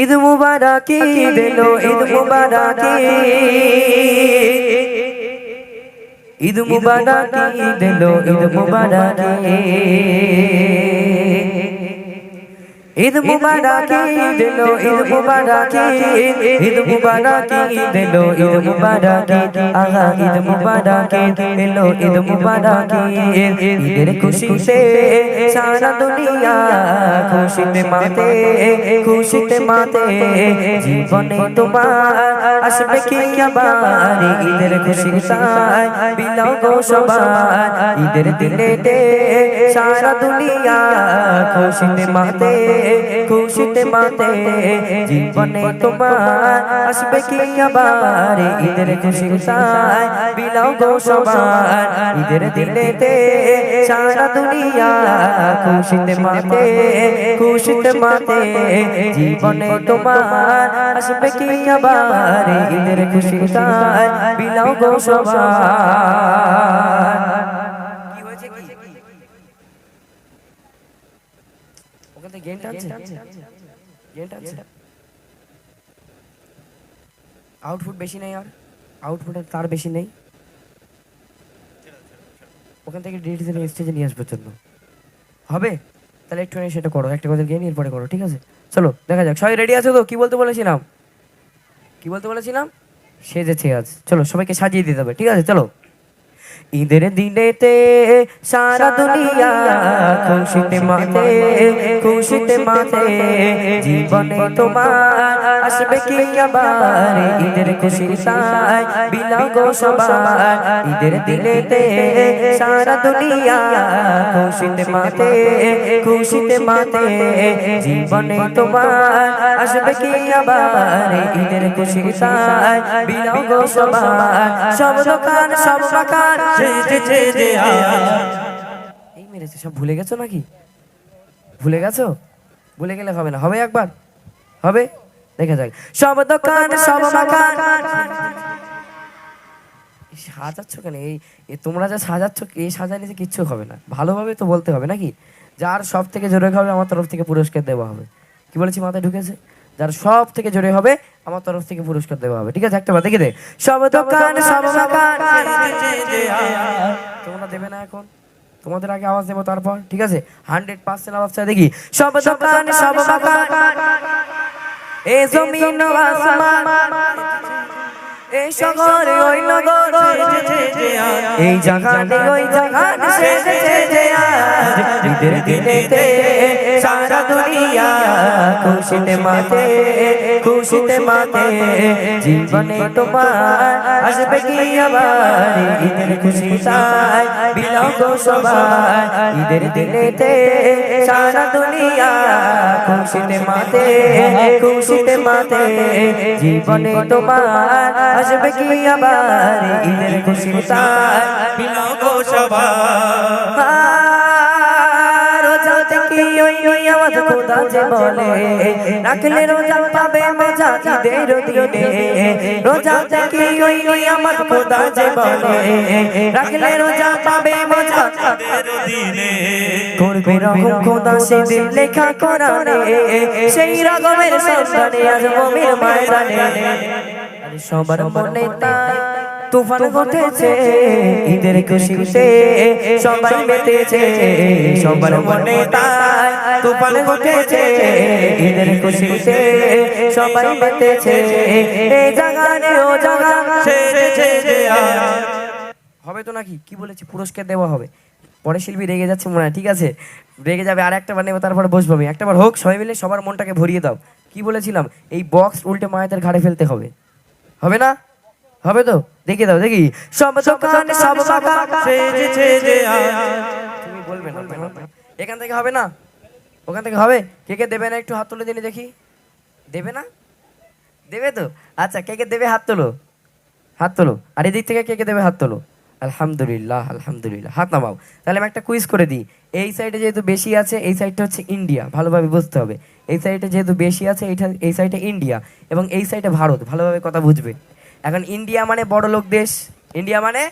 ঈদ মুবারক ঈদ এলো ঈদ মুবারক। ঈদ মুবারক ঈদ এলো ঈদ মুবারক। ঈদ মুবারক ঈদ এলো ঈদ মুবারক ঈদ মুবারক ঈদ এলো ঈদ মুবারক আগা ঈদ মুবারক এলো ঈদ মুবারক, ঈদের খুশিতে সারা দুনিয়া খুশিতে মাতে খুশিতে মাতে, জীবনে তোমার আসবে কি আবার? ঈদের খুশিতায় বিলাও গো সবার, ঈদের দিনেতে সারা দুনিয়া খুশিতে মাতে খুশিতে মাতে, জীবনে তোমার আসবে কি আবার? ঈদের খুশিতায় বিলাও গো সবার। ঈদের দিনেতে সারা দুনিয়া খুশিতে মাতে খুশিতে মাতে, জীবনে তোমার আসবে কি আবার? ঈদের খুশিতায় বিলাও গো সবার কি হয়েছে কি টানছে আউটপুট বেশি নেই আর? আউটপুটের তার বেশি নেই? ওখান থেকে ডিজিটাল স্টেজে নিয়ে আসবার জন্য। হবে? তাহলে একটু সেটা করো। একটা কথা গিয়ে এরপরে করো ঠিক আছে? চলো দেখা যাক। সবাই রেডি আছো তো? কি বলতে বলেছিলাম? কি বলতে বলেছিলাম? সেজেছে আজ। চলো সবাইকে সাজিয়ে দিতে হবে ঠিক আছে? চলো। ঈদের দিনেতে সারা দুনিয়া খুশিতে মাতে খুশিতে মাতে জীবনে তোমার আসবে কি আবার ঈদের খুশিতায় বিলাও গো সবার। ঈদের দিনেতে সারা দুনিয়া খুশিতে মাতে খুশিতে মাতে জীবনে তোমার আসবে কি আবার ঈদের খুশিতায় বিলাও গো সবার। সব দোকান সব আজ এই মেরেছে সব ভুলে গেছো নাকি? ভুলে গেছো? ভুলে গেলে হবে না। হবে একবার? হবে? দেখা যাক। সব দোকান সব মাকান এই সাজাচ্ছ কেন? এই তোমরা যা সাজাচ্ছ এই সাজানিতে কিচ্ছু হবে না। ভালোভাবে তো বলতে হবে নাকি? যার সব থেকে জোরে হবে আমার তরফ থেকে পুরস্কার দেওয়া হবে। কি বলেছি মাথায় ঢুকেছে? যার সব থেকে জোরে হবে আমার তরফ থেকে পুরস্কার দেওয়া হবে। ঠিক আছে একটা বার দেখে দে। সব দোকান সব তোমরা দেবে না এখন। তোমাদের আগে আওয়াজ দেবো তারপর ঠিক আছে? হান্ড্রেড পার্সেন্ট আওয়াজ চাই দেখি। সব দোকান সব মাকান এ জমিন আসমান। এই শহরে ওই নগর। এই জাগানে ওই জাগান সেজেছে আজ ঈদের দিনেতে সারা দুনিয়া, খুশিতে মাতে খুশিতে মাতে জীবনে তোমার আসবে কি আবার? ঈদের খুশি চাই বিলাও গো সবার, ঈদের দিনেতে সারা দুনিয়া খুশিতে মাতে খুশিতে মাতে জীবনে তোমার আসবে কি আবার? ঈদের খুশি চাই বিলাও গো থেকে ওই আওয়াজ খোদা যে বলে রাখলে রোজা পাবে মজা, ঈদের দিনে। রোজা থেকে ওই ওই আওয়াজ খোদা যে বলে। রাখলে রোজা পাবে মজা দিনে করবে রকম খোদা সে দিল লেখা কোরআনে। সেই রকমের সন্তানে আজ মমির ময়দানে সবার মনে তাই। তুফান ঘটেছে ঈদের খুশিতে সবাই মেতেছে সবার মনে তাই তুফান ঘটেছে ঈদের খুশিতে সবাই মেতেছে এই জাগানে ও জাগা হবে তো নাকি? কি বলেছি? পুরস্কার দেওয়া হবে। পরে শিল্পী রেগে যাচ্ছে মনে হয় ঠিক আছে? রেগে যাবে আর একটা বার নেব তারপরে বসবো আমি। একটা বার হোক সবাই মিলে সবার মনটাকে ভরিয়ে দাও। কি বলেছিলাম? এই বক্স উল্টে মায়েদের ঘাড়ে ফেলতে হবে। হবে না? হবে তো? দেখে দাও দেখি। সব দোকান সব বাগান সেজেছে যে আজ তুমি বলবে না এখান থেকে হবে না? ওখান থেকে হবে? কে কে দেবে না একটু হাত তুলে দিনি দেখি? দেবে না? দেবে তো? আচ্ছা কে কে দেবে হাত তোলো? হাত তোলো। আর এদিক থেকে কে কে দেবে হাত তোলো? আলহামদুলিল্লাহ আলহামদুলিল্লাহ। হাত নামাও। তাহলে আমি একটা কুইজ করে দিই। এই সাইডে যেহেতু বেশি আছে এই সাইডটা হচ্ছে ইন্ডিয়া ভালোভাবে বুঝতে হবে। এই সাইডে যেহেতু বেশি আছে এইটা এই সাইডে ইন্ডিয়া এবং এই সাইডে ভারত। ভালোভাবে কথা বুঝবে। এখন ইন্ডিয়া মানে বড় লোক দেশ। ইন্ডিয়া মানে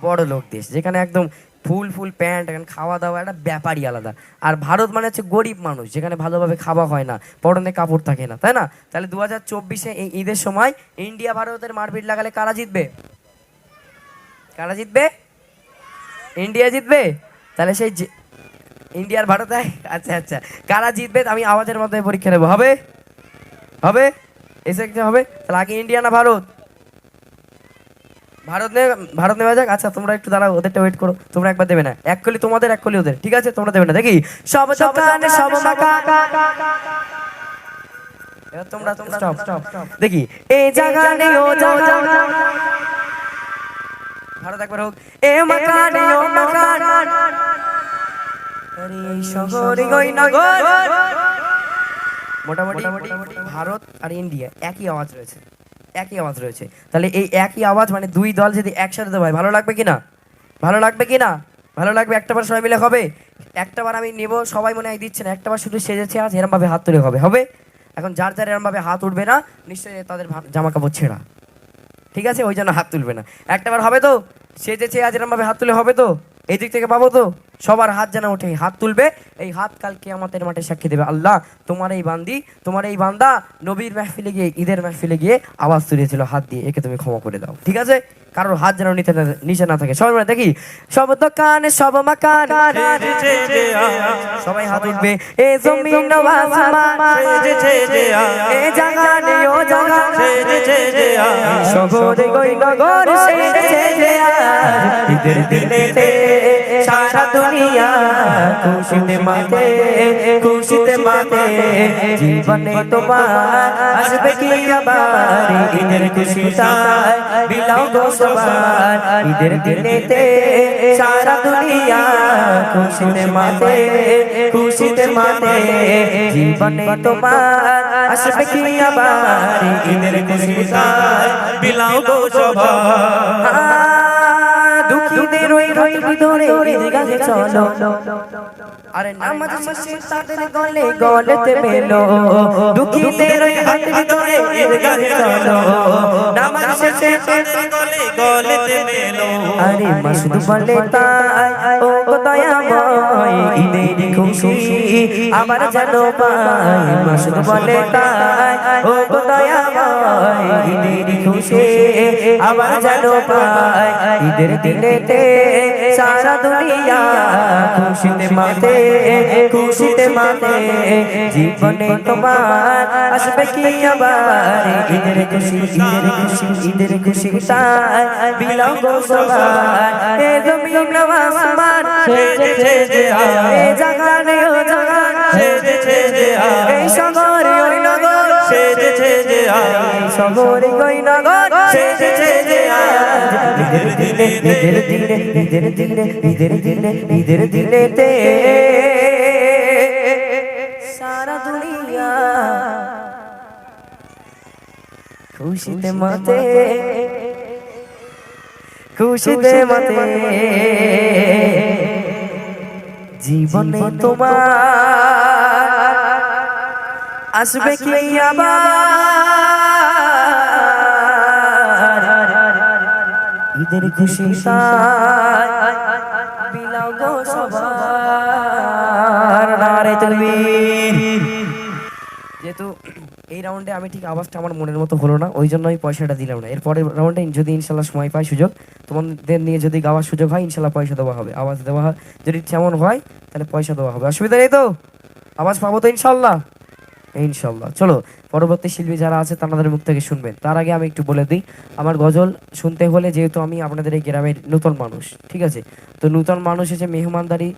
বড় লোক দেশ। যেখানে একদম ফুল ফুল প্যান্ট, এখানে খাওয়া দাওয়া একটা ব্যাপারই আলাদা। আর ভারত মানে হচ্ছে গরিব মানুষ, যেখানে ভালোভাবে খাওয়া হয় না, পরনে কাপড় থাকে না, তাই না? তাহলে দু হাজার চব্বিশে এই ঈদের সময় ইন্ডিয়া ভারতের মারপিট লাগালে কারা জিতবে? কারা জিতবে? ইন্ডিয়া জিতবে? তাহলে সেই ইন্ডিয়ার ভারতে আচ্ছা আচ্ছা। কারা জিতবে আমি আওয়াজের মধ্যে পরীক্ষা নেব। হবে? হবে? এসে হবে? তাহলে আগে ইন্ডিয়া না ভারত? ভারত ভারত নেওয়া যাক আচ্ছা তোমরা একটু দাঁড়াও ওদেরটা ওয়েট করো তোমরা একবার দেবে না এক কলি তোমাদের এক কলি ওদের ঠিক আছে তোমরা দেবে না দেখি সব সব তোমরা তোমরা স্টপ স্টপ দেখি এই জায়গা নেই ও জায়গা ভারত একবার হোক এ মাকানে ও মাকান আরে এই শহরে গই নগর মোটামুটি ভারত আর ইন্ডিয়া একই আওয়াজ রয়েছে একই আওয়াজ রয়েছে। তাহলে এই একই আওয়াজ মানে দুই দল যদি একসাথে দেওয়া ভালো লাগবে কি না ভালো লাগবে কি না ভালো লাগবে একটা বার সবাই মিলে হবে? একটা বার আমি নেব, সবাই মনে হয় দিচ্ছে না, একটা বার শুধু সেজেছে আজ এরম ভাবে হাত তুলে হবে হবে? এখন যার যার এরম ভাবে হাত উঠবে না, নিশ্চয়ই তাদের জামা কাপড় ছেঁড়া। ঠিক আছে? ওই জন্য হাত তুলবে না। একটা বার হবে তো? সেজেছে আজ এরম ভাবে হাত তুলে হবে তো? এই দিক থেকে পাবো তো? সবার হাত যেন ওঠে হাত তুলবে, এই হাত কালকে আমাদের মাঠে সাক্ষী দেবে। আল্লাহ, তোমার এই বান্দি, তোমার এই বান্দা নবীর মাহফিলে গিয়ে, ঈদের মাহফিলে গিয়ে আওয়াজ তুলেছিল হাত দিয়ে, একে তুমি ক্ষমা করে দাও। ঠিক আছে? কারোর হাত যেন নিতে নিচে না থাকে। সবাই দেখি, সব দোকানে সব মাকান। সবাই হাত উঠবে, এ জমিন সারা দুনিয়া খুশিতে মাতে খুশিতে মাতে জীবনে তোমার আসবে কি আবার ঈদের খুশিতায় বিলাও গো সবার ঈদের দিনেতে সারা দুনিয়া খুশিতে মাতে খুশিতে মাতে জীবনে তোমার আসবে কি আবার ঈদের খুশিতায় বিলাও গো সভা চলো। আরে নামাজ শেষে তাদের গলে গলেতে মেলো। দুঃখীদের হাত ভিতরে গাছে চলো। নামাজ শেষে তাদের গলে গলেতে মেলো। আরে মাসুদ বলে তাই ও দয়াময় ঈদের খুশি আমার পাই মাসুদ বলে তাই ও দয়াময় খুশি আমার যেন পাই ঈদের দিনেতে সারা দুনিয়া খুশিতে মাতে খুশিতে মাতে। জীবনে তোমার আসবে কি আবার? ঈদের খুশি ঈদের খুশি ঈদের খুশি তাই বিলাও গো সবার। এ জমিন আসমান সেজেছে যে আজ এ জাগানে ও জাগা সেজেছে যে আজ এই শহরে ওই নগর সেজেছে যে আজ এই শহরে ওই নগর সেজেছে যে আজ ঈদের দিনে ঈদের দিনে দিনে ঈদের দিনে দিনেতে সারা দুনিয়া খুশিতে মাতে খুশিতে মাতে। জীবনে তোমার আসবে কি আবার ঈদের খুশি যেহেতু এই রাউন্ডে আমি ঠিক আওয়াজটা আমার মনের মতো হলো না, ওই জন্য আমি পয়সাটা দিলাম না। এরপরে রাউন্ডে যদি ইনশাল্লাহ সময় পাই সুযোগ, তোমাদের নিয়ে যদি গাওয়ার সুযোগ হয়, ইনশাল্লাহ পয়সা দেওয়া হবে। আওয়াজ দেওয়া যদি তেমন হয়, তাহলে পয়সা দেওয়া হবে। অসুবিধা নেই তো? আওয়াজ পাবো তো ইনশাল্লাহ? ইনশাল্লাহ। চলো, পরবর্তী শিল্পী যারা আছে তাদের মুখ থেকে শুনবেন। তার আগে আমি একটু বলে দিই, আমার গজল শুনতে হলে যেহেতু আমি আপনাদের এই গ্রামের নতুন মানুষ, ঠিক আছে? তো নতুন মানুষ এসে মেহমানদারি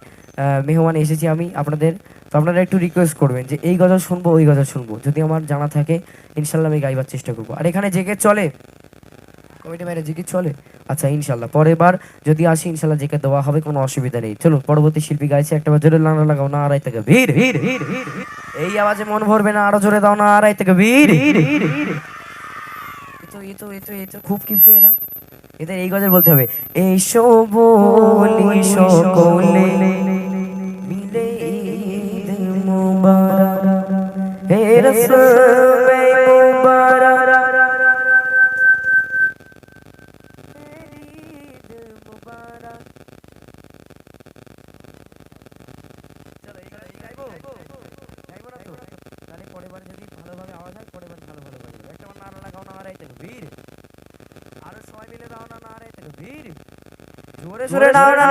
মেহমান এসেছি আমি আপনাদের। তো আপনারা একটু রিকোয়েস্ট করবেন যে এই গজল শুনব, ওই গজল শুনব। যদি আমার জানা থাকে, ইনশাল্লাহ আমি গাইবার চেষ্টা করব। আর এখানে জেগে চলে, কমিটি বাইরে জিজ্ঞেস চলে আচ্ছা ইনশাল্লাহ। পরের বার যদি আসি, ইনশাল্লাহ জেকে দেওয়া হবে, কোনো অসুবিধা নেই। চলো পরবর্তী শিল্পী গাইছে, একটা বার জোরে লাগাও না আড়াই থেকে ভিড় ভিড় ভিড় ভিড়। এই আওয়াজে মন ভরবে না আরও জোরে দাও না আড়াই থেকে বীর। এতো এতো এতো এতো খুব কিপটে এরা। এদের এই গজল বলতে হবে। এসো বলি সকলে মিলে ঈদ মুবারক। হে রসূল তাকবীর আরও সবাই মিলে দাও না নারে তাকবীর জোরে সোরে দাও না।